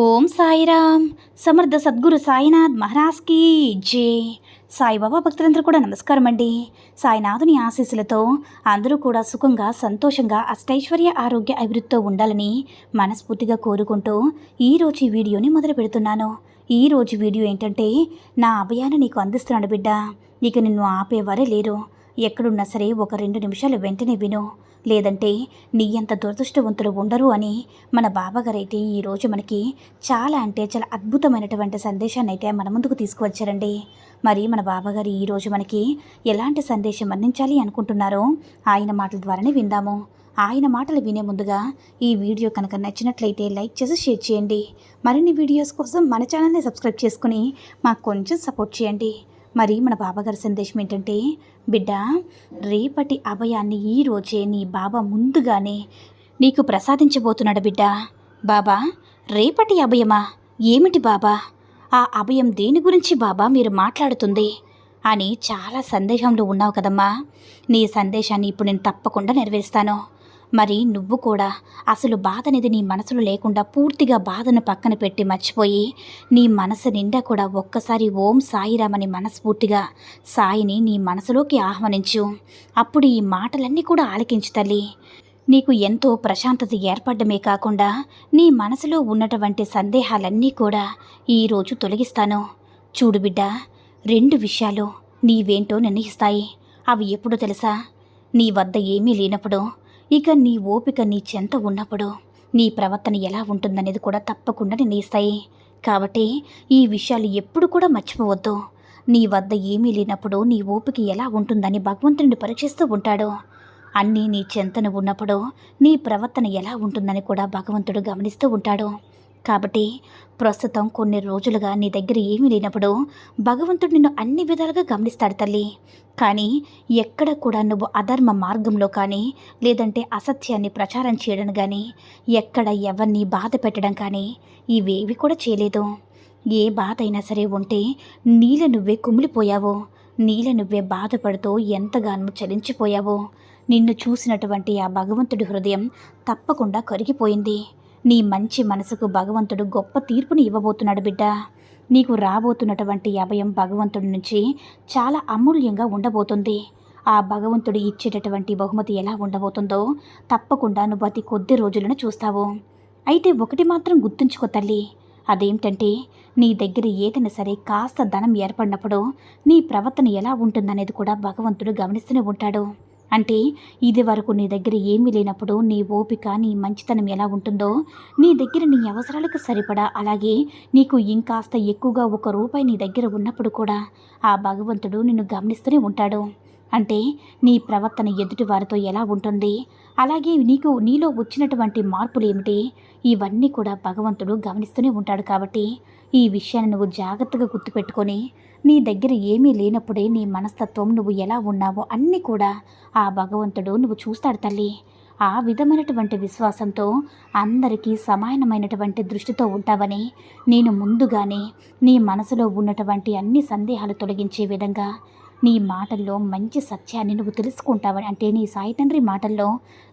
Om Sairam. Samartha Sadguru Sainath మహారాజ్కి జే. సాయిబాబా భక్తులందరూ కూడా నమస్కారం అండి. సాయినాథుని ఆశీస్సులతో అందరూ కూడా సుఖంగా సంతోషంగా అష్టైశ్వర్య ఆరోగ్య అభివృద్ధితో ఉండాలని మనస్ఫూర్తిగా కోరుకుంటూ ఈరోజు ఈ వీడియోని మొదలు పెడుతున్నాను. ఈరోజు వీడియో ఏంటంటే నా అభయాన్ని నీకు అందిస్తున్నాను బిడ్డ. ఇక నిన్ను ఆపేవారే లేరు. ఎక్కడున్నా సరే ఒక రెండు నిమిషాలు వెంటనే విను. లేదంటే నీ అంత దురదృష్టవంతులు ఉండరు అని మన బాబాగారైతే ఈరోజు మనకి చాలా అంటే చాలా అద్భుతమైనటువంటి సందేశాన్ని అయితే మన ముందుకు తీసుకువచ్చారండి. మరి మన బాబాగారు ఈరోజు మనకి ఎలాంటి సందేశం అందించాలి అనుకుంటున్నారో ఆయన మాటల ద్వారానే విందాము. ఆయన మాటలు వినే ముందుగా ఈ వీడియో కనుక నచ్చినట్లయితే లైక్ చేసి షేర్ చేయండి. మరిన్ని వీడియోస్ కోసం మన ఛానల్ని సబ్స్క్రైబ్ చేసుకుని మాకు కొంచెం సపోర్ట్ చేయండి. మరి మన బాబాగారి సందేశం ఏంటంటే బిడ్డ రేపటి అభయాన్ని ఈ రోజే నీ బాబా ముందుగానే నీకు ప్రసాదించబోతున్నాడు బిడ్డ. బాబా రేపటి అభయమా? ఏమిటి బాబా? ఆ అభయం దేని గురించి బాబా మీరు మాట్లాడుతుంది? అని చాలా సందేహంలో ఉన్నావు కదమ్మా. నీ సందేశాన్ని ఇప్పుడు నేను తప్పకుండా నెరవేరుస్తాను. మరి నువ్వు కూడా అసలు బాధ అనేది నీ మనసులో లేకుండా పూర్తిగా బాధను పక్కన పెట్టి మర్చిపోయి నీ మనసు నిండా కూడా ఒక్కసారి ఓం సాయిరామని మనస్ఫూర్తిగా సాయిని నీ మనసులోకి ఆహ్వానించు. అప్పుడు ఈ మాటలన్నీ కూడా ఆలకించు తల్లి. నీకు ఎంతో ప్రశాంతత ఏర్పడమే కాకుండా నీ మనసులో ఉన్నటువంటి సందేహాలన్నీ కూడా ఈరోజు తొలగిస్తాను. చూడు బిడ్డ రెండు విషయాలు నీవేంటో నిర్ణయిస్తాయి. అవి ఎప్పుడు తెలుసా? నీ వద్ద ఏమీ లేనప్పుడు ఇక నీ ఓపిక నీ చెంత ఉన్నప్పుడు నీ ప్రవర్తన ఎలా ఉంటుందనేది కూడా తప్పకుండా నిర్ణయిస్తాయి. కాబట్టి ఈ విషయాలు ఎప్పుడు కూడా మర్చిపోవద్దు. నీ వద్ద ఏమీ లేనప్పుడు నీ ఓపిక ఎలా ఉంటుందని భగవంతుడిని పరీక్షిస్తూ ఉంటాడు. అన్నీ నీ చెంతన ఉన్నప్పుడు నీ ప్రవర్తన ఎలా ఉంటుందని కూడా భగవంతుడు గమనిస్తూ ఉంటాడు. కాబట్టి ప్రస్తుతం కొన్ని రోజులుగా నీ దగ్గర ఏమీ లేనప్పుడు భగవంతుడు నిన్ను అన్ని విధాలుగా గమనిస్తాడు తల్లి. కానీ ఎక్కడ కూడా నువ్వు అధర్మ మార్గంలో కానీ లేదంటే అసత్యాన్ని ప్రచారం చేయడం కానీ ఎక్కడ ఎవరిని బాధ పెట్టడం కానీ ఇవేవి కూడా చేయలేదు. ఏ బాధ అయినా సరే ఉంటే నీళ్ళ నువ్వే కుమిలిపోయావో. నీళ్ళ నువ్వే బాధపడుతూ ఎంతగానో చలించిపోయావో. నిన్ను చూసినటువంటి ఆ భగవంతుడి హృదయం తప్పకుండా కరిగిపోయింది. నీ మంచి మనసుకు భగవంతుడు గొప్ప తీర్పుని ఇవ్వబోతున్నాడు బిడ్డ. నీకు రాబోతున్నటువంటి అభయం భగవంతుడి నుంచి చాలా అమూల్యంగా ఉండబోతుంది. ఆ భగవంతుడు ఇచ్చేటటువంటి బహుమతి ఎలా ఉండబోతుందో తప్పకుండా నువ్వు అతి కొద్ది రోజులను చూస్తావు. అయితే ఒకటి మాత్రం గుర్తుంచుకో తల్లి. అదేమిటంటే నీ దగ్గర ఏదైనా సరే కాస్త ధనం ఏర్పడినప్పుడు నీ ప్రవర్తన ఎలా ఉంటుందనేది కూడా భగవంతుడు గమనిస్తూనే ఉంటాడు. అంటే ఇది వరకు నీ దగ్గర ఏమీ లేనప్పుడు నీ ఓపిక నీ మంచితనం ఎలా ఉంటుందో నీ దగ్గర నీ అవసరాలకు సరిపడా అలాగే నీకు ఇంకాస్త ఎక్కువగా ఒక రూపాయి నీ దగ్గర ఉన్నప్పుడు కూడా ఆ భగవంతుడు నిన్ను గమనిస్తూనే ఉంటాడు. అంటే నీ ప్రవర్తన ఎదుటి వారితో ఎలా ఉంటుంది? అలాగే నీకు నీలో వచ్చినటువంటి మార్పులు ఏమిటి? ఇవన్నీ కూడా భగవంతుడు గమనిస్తూనే ఉంటాడు కాబట్టి ఈ విషయాన్ని నువ్వు జాగ్రత్తగా గుర్తుపెట్టుకొని నీ దగ్గర ఏమీ లేనప్పుడే నీ మనస్తత్వం నువ్వు ఎలా ఉన్నావో అన్నీ కూడా ఆ భగవంతుడు నువ్వు చూస్తాడు తల్లి. ఆ విధమైనటువంటి విశ్వాసంతో అందరికీ సమానమైనటువంటి దృష్టితో ఉంటావని నేను ముందుగానే నీ మనసులో ఉన్నటువంటి అన్ని సందేహాలు తొలగించే విధంగా నీ మాటల్లో మంచి సత్యాన్ని నువ్వు తెలుసుకుంటావని అంటే నీ సాయి తండ్రి మాటల్లో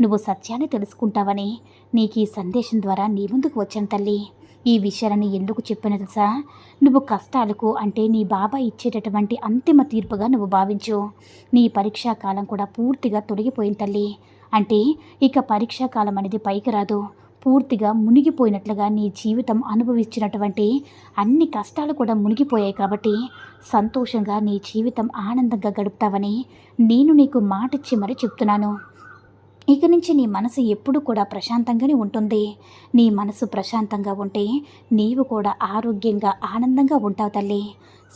నువ్వు సత్యాన్ని తెలుసుకుంటావని నీకు ఈ సందేశం ద్వారా నీ ముందుకు వచ్చాను తల్లి. ఈ విషయాలని ఎందుకు చెప్పిన తెలుసా? నువ్వు కష్టాలకు అంటే నీ బాబా ఇచ్చేటటువంటి అంతిమ తీర్పుగా నువ్వు భావించు. నీ పరీక్షా కాలం కూడా పూర్తిగా తొలగిపోయిన తల్లి. అంటే ఇక పరీక్షా కాలం అనేది పైకి రాదు. పూర్తిగా మునిగిపోయినట్లుగా నీ జీవితం అనుభవించినటువంటి అన్ని కష్టాలు కూడా మునిగిపోయాయి కాబట్టి సంతోషంగా నీ జీవితం ఆనందంగా గడుపుతావని నేను నీకు మాటిచ్చి మరీ చెప్తున్నాను. ఇక నుంచి నీ మనసు ఎప్పుడు కూడా ప్రశాంతంగానే ఉంటుంది. నీ మనసు ప్రశాంతంగా ఉంటే నీవు కూడా ఆరోగ్యంగా ఆనందంగా ఉంటావు తల్లి.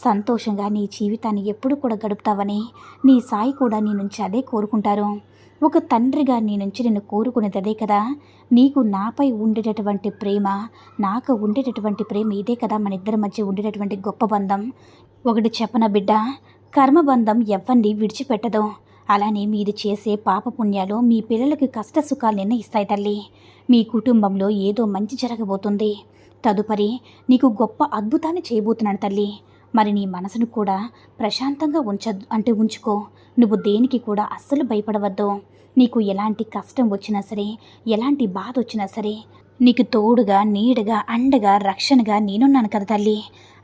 సంతోషంగా నీ జీవితాన్ని ఎప్పుడు కూడా గడుపుతావని నీ సాయి కూడా నీ నుంచి అదే కోరుకుంటారు. ఒక తండ్రిగా నీ నుంచి నేను కోరుకునేది అదే కదా. నీకు నాపై ఉండేటటువంటి ప్రేమ నాకు ఉండేటటువంటి ప్రేమ ఇదే కదా మన ఇద్దరి మధ్య ఉండేటటువంటి గొప్ప బంధం. ఒకటి చెప్పన బిడ్డ? కర్మబంధం ఎవ్వరిని విడిచిపెట్టదు. అలానే మీరు చేసే పాపపుణ్యాలు మీ పిల్లలకు కష్ట సుఖాలు నిర్ణయిస్తాయి తల్లి. మీ కుటుంబంలో ఏదో మంచి జరగబోతుంది. తదుపరి నీకు గొప్ప అద్భుతాన్ని చేయబోతున్నాడు తల్లి. మరి నీ మనసును కూడా ప్రశాంతంగా ఉంచద్దు అంటే ఉంచుకో. నువ్వు దేనికి కూడా అస్సలు భయపడవద్దు. నీకు ఎలాంటి కష్టం వచ్చినా సరే ఎలాంటి బాధ వచ్చినా సరే నీకు తోడుగా నీడగా అండగా రక్షణగా నేనున్నాను కదా తల్లి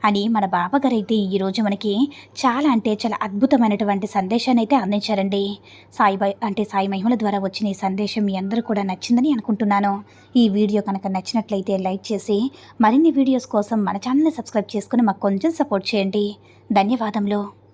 అని మన బాబాగారైతే ఈరోజు మనకి చాలా అంటే చాలా అద్భుతమైనటువంటి సందేశాన్ని అయితే అందించారండి. సాయిబాయ్ అంటే సాయి మహిమల ద్వారా వచ్చిన ఈ సందేశం మీ అందరూ కూడా నచ్చిందని అనుకుంటున్నాను. ఈ వీడియో కనుక నచ్చినట్లయితే లైక్ చేసి మరిన్ని వీడియోస్ కోసం మన ఛానల్ని సబ్స్క్రైబ్ చేసుకుని మాకు కొంచెం సపోర్ట్ చేయండి. ధన్యవాదములు.